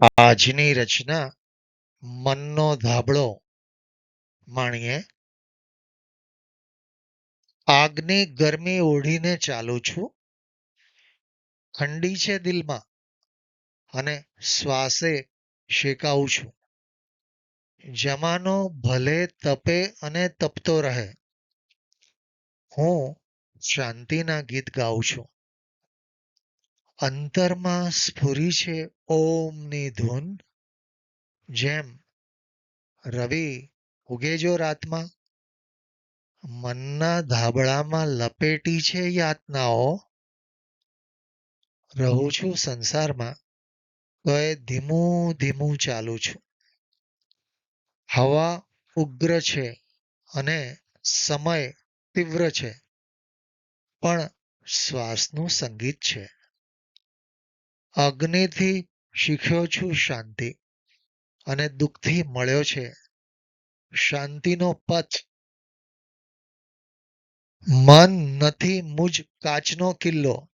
આજની રચના મનનો ધાબળો માણીએ. આગની ગરમી ઓઢીને ચાલું છું. ઠંડી છે દિલમાં અને શ્વાસે શેકાવું છું. જમાનો ભલે તપે અને તપતો રહે, હું શાંતિના ગીત ગાઉં છું. અંતરમાં સ્ફુરી છે ઓમની ધૂન. જેમ રવિ ઉગે જો રાતમાં, મનના ધાબળામાં લપેટી છે યાતનાઓ. રહું છું સંસારમાં તો ધીમું ધીમું ચાલુ છું. હવા ઉગ્ર છે અને સમય તીવ્ર છે, પણ શ્વાસનું સંગીત છે. અગ્નિથી શીખ્યો છું શાંતિ અને દુઃખથી મળ્યો છે. શાંતિનો પથ મન નથી મુજ કાચનો કિલ્લો.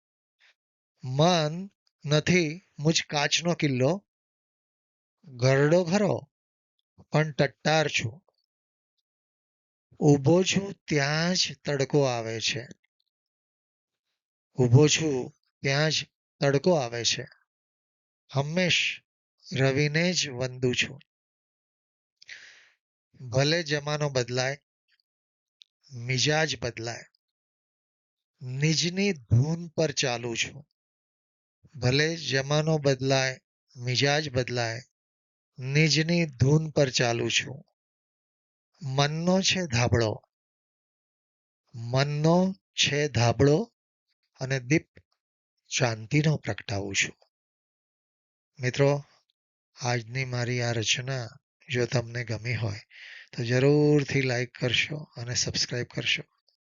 મન નથી મુજ કાચનો કિલ્લો. ઘરડો ખરો પણ ટટ્ટાર છું. ઊભો છું ત્યાં જ તડકો આવે છે. ઊભો છું ત્યાં જ તડકો આવે છે. હંમેશ રવિને જ વંદુ છું. ભલે જમાનો બદલાય, મિજાજ બદલાય, નિજની ધૂન પર ચાલુ છું. ભલે જમાનો બદલાય, મિજાજ બદલાય, નિજની ધૂન પર ચાલુ છું. મનનો છે ધાબળો, મનનો છે ધાબળો અને દીપ શાંતિનો પ્રગટાવું છું. મિત્રો, આજની મારી આ રચના જો તમને ગમી હોય તો જરૂરથી લાઈક કરશો અને સબસ્ક્રાઈબ કરશો.